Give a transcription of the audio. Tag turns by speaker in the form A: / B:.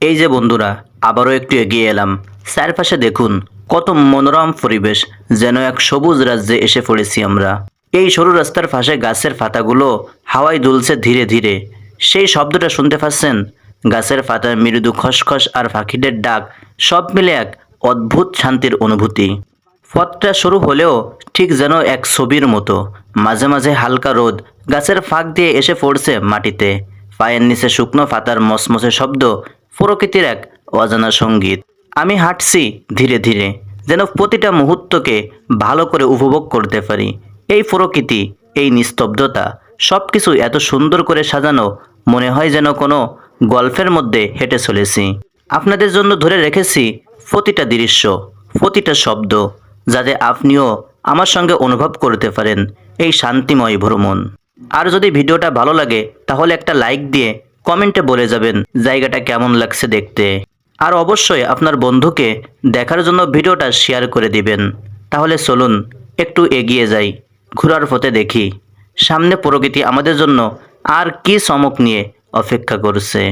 A: এই যে বন্ধুরা, আবারও একটু এগিয়ে এলাম। চারপাশে দেখুন, কত মনোরম পরিবেশ, যেন এক সবুজ রাজ্যে এসে পড়েছি আমরা। এই সরু রাস্তার পাশে গাছের পাতাগুলো হাওয়ায় দুলছে ধীরে ধীরে। সেই শব্দটা শুনতে পাচ্ছেন? গাছের পাতার মৃদু খসখস আর পাখিদের ডাক, সব মিলে এক অদ্ভুত শান্তির অনুভূতি। পথটা শুরু হলেও ঠিক যেন এক ছবির মতো। মাঝে মাঝে হালকা রোদ গাছের ফাঁক দিয়ে এসে পড়ছে মাটিতে। পায়ের নিচে শুকনো পাতার মসমসে শব্দ প্রকৃতির এক অজানা সংগীত। আমি হাঁটছি ধীরে ধীরে, যেন প্রতিটা মুহূর্তকে ভালো করে উপভোগ করতে পারি। এই প্রকৃতি, এই নিস্তব্ধতা সব কিছু এত সুন্দর করে সাজানো মনে হয় যেন কোনো গল্পের মধ্যে হেঁটে চলেছি। আপনাদের জন্য ধরে রেখেছি প্রতিটা দৃশ্য, প্রতিটা শব্দ, যাতে আপনিও আমার সঙ্গে অনুভব করতে পারেন এই শান্তিময় ভ্রমণ। আর যদি ভিডিওটা ভালো লাগে, তাহলে একটা লাইক দিয়ে কমেন্টে বলে যাবেন জায়গাটা কেমন লাগছে দেখতে। আর অবশ্যই আপনার বন্ধুকে দেখার জন্য ভিডিওটা শেয়ার করে দিবেন। তাহলে চলুন একটু এগিয়ে যাই, ঘোরার পথে দেখি। সামনে প্রকৃতি আমাদের জন্য আর কি চমক নিয়ে অপেক্ষা করছে।